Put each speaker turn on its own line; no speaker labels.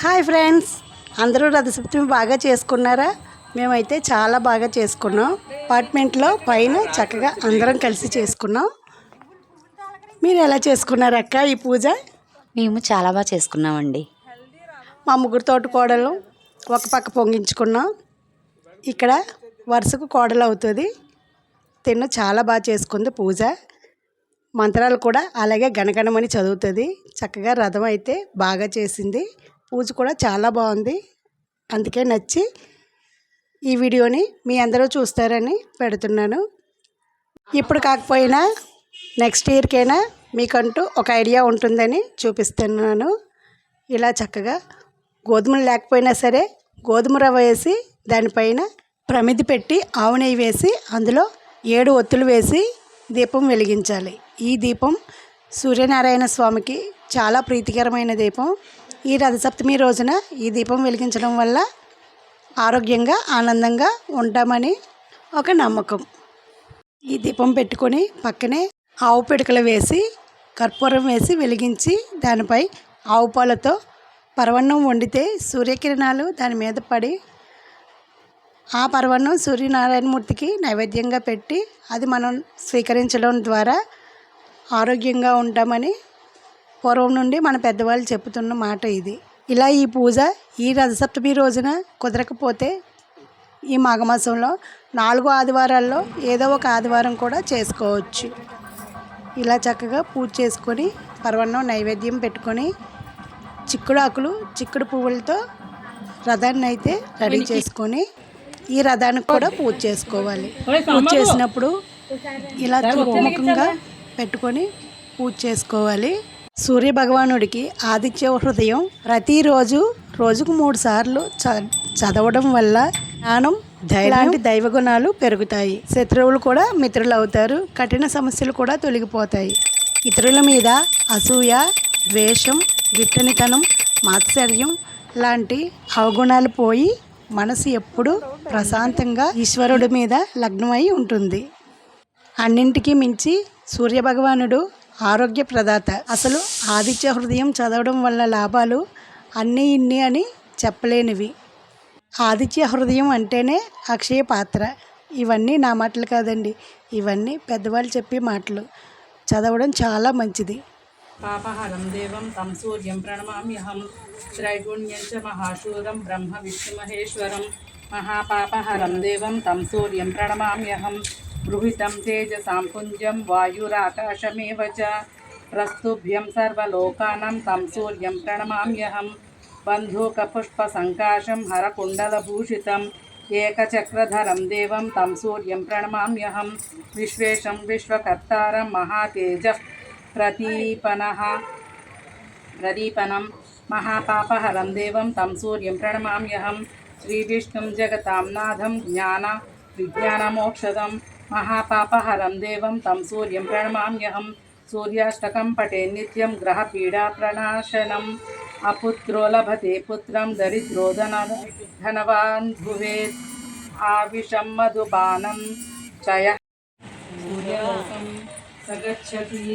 Hi friends. అందరూ రథసప్తమి బాగా చేసుకున్నారా? మేమైతే చాలా బాగా చేసుకున్నాం. అపార్ట్మెంట్లో పైన చక్కగా అందరం కలిసి చేసుకున్నాం. మీరు ఎలా చేసుకున్నారు అక్క ఈ పూజ?
మేము చాలా బాగా చేసుకున్నామండి.
మా ముగ్గురు తోటి కోడలు ఒక పక్క పొంగించుకున్నాం. ఇక్కడ వరుసకు కోడలు అవుతుంది. తిన్న చాలా బాగా చేసుకుంది పూజ. మంత్రాలు కూడా అలాగే గణగణమని చదువుతుంది. చక్కగా రథం అయితే బాగా చేసింది. పూజ కూడా చాలా బాగుంది. అందుకే నచ్చి ఈ వీడియోని మీ అందరూ చూస్తారని పెడుతున్నాను. ఇప్పుడు కాకపోయినా నెక్స్ట్ ఇయర్కైనా మీకంటూ ఒక ఐడియా ఉంటుందని చూపిస్తున్నాను. ఇలా చక్కగా గోధుమలు లేకపోయినా సరే గోధుమ రవ్వ వేసి దానిపైన ప్రమిది పెట్టి ఆవు నెయ్యి వేసి అందులో ఏడు ఒత్తులు వేసి దీపం వెలిగించాలి. ఈ దీపం సూర్యనారాయణ స్వామికి చాలా ప్రీతికరమైన దీపం. ఈ రథసప్తమి రోజున ఈ దీపం వెలిగించడం వల్ల ఆరోగ్యంగా ఆనందంగా ఉంటామని ఒక నమ్మకం. ఈ దీపం పెట్టుకొని పక్కనే ఆవు పిడకలు వేసి కర్పూరం వేసి వెలిగించి దానిపై ఆవు పాలతో పరవన్నం వండితే సూర్యకిరణాలు దాని మీద పడి ఆ పరవన్నం సూర్యనారాయణమూర్తికి నైవేద్యంగా పెట్టి అది మనం స్వీకరించడం ద్వారా ఆరోగ్యంగా ఉంటామని పూర్వం నుండి మన పెద్దవాళ్ళు చెబుతున్న మాట ఇది. ఇలా ఈ పూజ ఈ రథసప్తమి రోజున కుదరకపోతే ఈ మాఘమాసంలో నాలుగు ఆదివారాల్లో ఏదో ఒక ఆదివారం కూడా చేసుకోవచ్చు. ఇలా చక్కగా పూజ చేసుకొని పరవన్నం నైవేద్యం పెట్టుకొని చిక్కుడు ఆకులు చిక్కుడు పువ్వులతో రథాన్ని అయితే రెడీ చేసుకొని ఈ రథానికి కూడా పూజ చేసుకోవాలి. పూజ చేసినప్పుడు ఇలా తూర్పుముఖంగా పెట్టుకొని పూజ చేసుకోవాలి. సూర్య భగవానుడికి ఆదిత్య హృదయం ప్రతిరోజు రోజుకు మూడు సార్లు చ చదవడం వల్ల జ్ఞానం ధైర్యం లాంటి దైవ గుణాలు పెరుగుతాయి. శత్రువులు కూడా మిత్రులు అవుతారు కఠిన సమస్యలు కూడా తొలగిపోతాయి. ఇతరుల మీద అసూయ ద్వేషం గిట్టనితనం మాత్సర్యం లాంటి అవగుణాలు పోయి మనసు ఎప్పుడు ప్రశాంతంగా ఈశ్వరుడి మీద లగ్నమై ఉంటుంది. అన్నింటికీ మించి సూర్యభగవానుడు ఆరోగ్య ప్రదాత. అసలు ఆదిత్య హృదయం చదవడం వల్ల లాభాలు అన్నీ ఇన్ని అని చెప్పలేనివి. ఆదిత్య హృదయం అంటేనే అక్షయ పాత్ర. ఇవన్నీ నా మాటలు కాదండి. ఇవన్నీ పెద్దవాళ్ళు చెప్పే మాటలు. చదవడం చాలా మంచిది.
పాపహరం దేవం తం సూర్యం ప్రణమామ్యహం త్రైగుణ్యం చ మహాశూరం బ్రహ్మ విష్ణుమహేశ్వరం మహాపాపహరం దేవం తం సూర్యం ప్రణమామ్యహం गृहीतं तेज साम्पुञ्जं वायुराकाशमेव च। प्रस्तुभ्यं सर्वलोकानां तं सूर्यं प्रणमाम्यहं। बन्धूकपुष्पसङ्काशं हरकुण्डलभूषितम् एकचक्रधरं देवं तं सूर्यं प्रणमाम्यहं। विश्वेशं विश्वकर्तारं महातेजः प्रदीपनः। प्रदीपनं महापापहरं देवं तं सूर्यं प्रणमाम्यहं। श्रीविष्णुं जगतां नाथं ज्ञान विज्ञानमोक्षदम्। महापापहरं देवं तं सूर्यं प्रणमाम्यहं सूर्याष्टकं पठे नित्यं ग्रहपीडाप्रणाशनम्। अपुत्रो लभते पुत्रं दरिद्रो धन धनवान् भुवेत् मधुपानं चयः। सूर्यलोकं स गच्छति